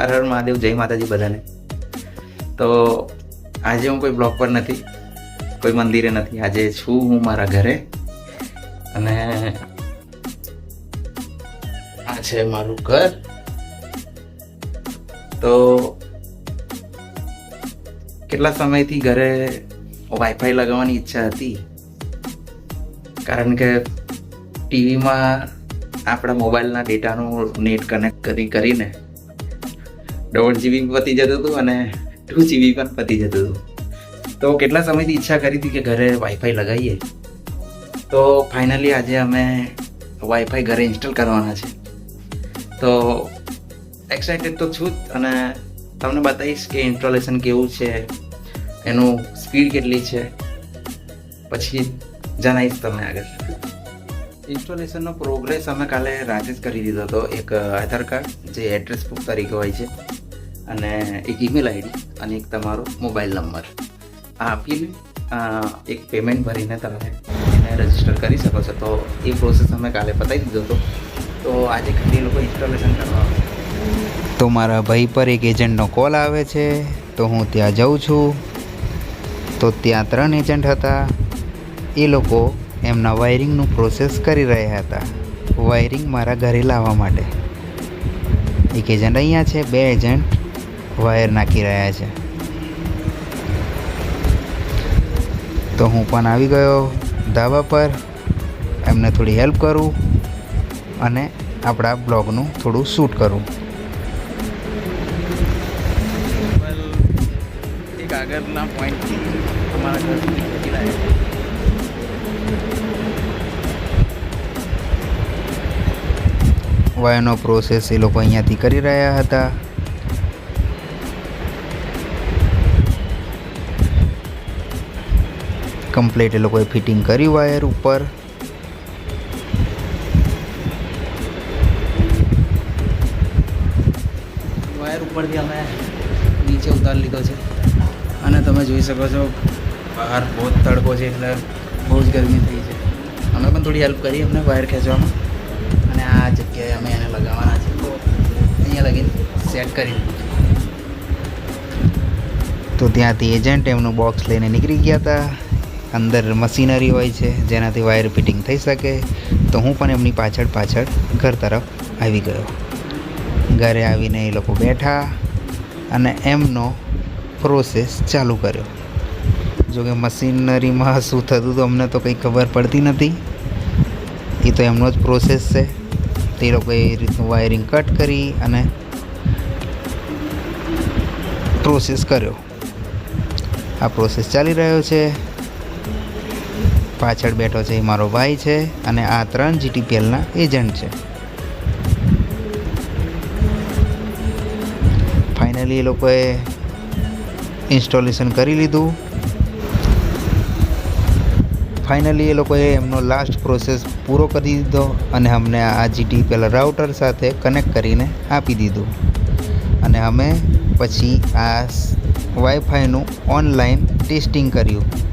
હર હર મહાદેવ, જય માતાજી બધાને. તો આજે હું કોઈ બ્લોક પર નથી, કોઈ મંદિરે નથી. આજે છું હું મારા ઘરે. અને આ છે મારું ઘર. તો કેટલા સમયથી ઘરે વાઈફાઈ લગાવવાની ઈચ્છા હતી? કારણ કે ટીવીમાં આપણા મોબાઈલના ડેટાનું નેટ કનેક્ટ કરી કરીને દોઢ જીબી પતી જતું હતું અને ટુ જીબી પણ પતી જતું હતું. તો કેટલા સમયથી ઈચ્છા કરી હતી કે ઘરે વાઈફાઈ લગાવીએ? તો ફાઇનલી આજે અમે વાઈફાઈ ઘરે ઇન્સ્ટોલ કરવાના છે. તો એક્સાઇટેડ તો છું જ અને તમને બતાવીશ કે ઇન્સ્ટોલેશન કેવું છે, એનું સ્પીડ કેટલી છે. પછી જણાવીશ તમને આગળ. ઇન્સ્ટોલેશનનો પ્રોગ્રેસ અમે કાલે રાતે જ કરી દીધો હતો. એક, આધાર કાર્ડ જે એડ્રેસ બુક તરીકે હોય છે. અને એક ઈમેલ આઈડી અને એક તમારો મોબાઈલ નંબર આ આપીને એક પેમેન્ટ ભરીને તમે એને રજિસ્ટર કરી શકો છો. તો એ પ્રોસેસ અમે કાલે પતાવી દીધો હતો. તો આજે ખાલી લોકો ઇન્સ્ટોલેશન કરવા તો મારા ભાઈ પર એક એજન્ટનો કોલ આવે છે. તો હું ત્યાં જાઉં છું. તો ત્યાં ત્રણ એજન્ટ હતા. એ લોકો એમના વાયરિંગનું પ્રોસેસ કરી રહ્યા હતા. વાયરિંગ મારા ઘરે લાવવા માટે. એક એજન્ટ અહીંયા છે, બે એજન્ટ વાયર નાખી રહ્યા છે. તો હું પણ આવી ગયો ધાબા પર એમને થોડી હેલ્પ કરું અને આપણા બ્લોગનું થોડું શૂટ કરું. એક આગળના પોઈન્ટથી અમારા વાયરનો પ્રોસેસ એ લોકો અહીંયાથી કરી રહ્યા હતા. કમ્પ્લીટ એ લોકોએ ફિટિંગ કર્યું વાયર ઉપર. વાયર ઉપરથી અમે નીચે ઉતારી લીધો છે. અને તમે જોઈ શકો છો બહાર બહુ જ તડકો છે એટલે બહુ જ ગરમી થઈ છે. અમે પણ થોડી હેલ્પ કરી અમને વાયર ખેંચવામાં. અને આ જગ્યાએ અમે એને લગાવવાના છે. તો અહીંયા લગીને સેટ કરી દીધું તો ત્યાંથી એજન્ટ એમનું બોક્સ લઈને નીકળી ગયા હતા. અંદર મશીનરી હોય છે, જેનાથી વાયર ફિટિંગ થઈ શકે, તો હું પણ એમની પાછળ પાછળ ઘર તરફ આવી ગયો. ઘરે આવીને એ લોકો બેઠા અને એમનો પ્રોસેસ ચાલુ કર્યો. જોકે મશીનરીમાં શું થતું તો અમને તો કંઈ ખબર પડતી નથી. એ તો એમનો જ પ્રોસેસ છે. તે લોકોએ એ રીતનું વાયરિંગ કટ કરી અને પ્રોસેસ કર્યો. આ પ્રોસેસ ચાલી રહ્યો છે. પાછળ બેઠો છે એ મારો ભાઈ છે અને આ ત્રણ જીટીપીએલના એજન્ટ છે. ફાઇનલી એ લોકોએ ઇન્સ્ટોલેશન કરી લીધું. ફાઇનલી એ લોકોએ એમનો લાસ્ટ પ્રોસેસ પૂરો કરી દીધો અને અમને આ જીટીપીએલ રાઉટર સાથે કનેક્ટ કરીને આપી દીધું. અને અમે પછી આ વાઈફાઈનું ઓનલાઈન ટેસ્ટિંગ કર્યું.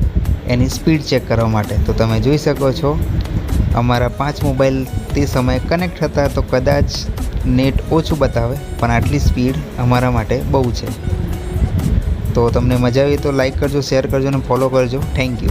એની સ્પીડ ચેક કરવા માટે. તો તમે જોઈ શકો છો, અમારા પાંચ મોબાઈલ તે સમયે કનેક્ટ હતા, તો કદાચ નેટ ઓછું બતાવે, પણ આટલી સ્પીડ અમારા માટે બહુ છે. તો તમને મજા આવી તો લાઈક કરજો, શેર કરજો અને ફોલો કરજો. Thank you.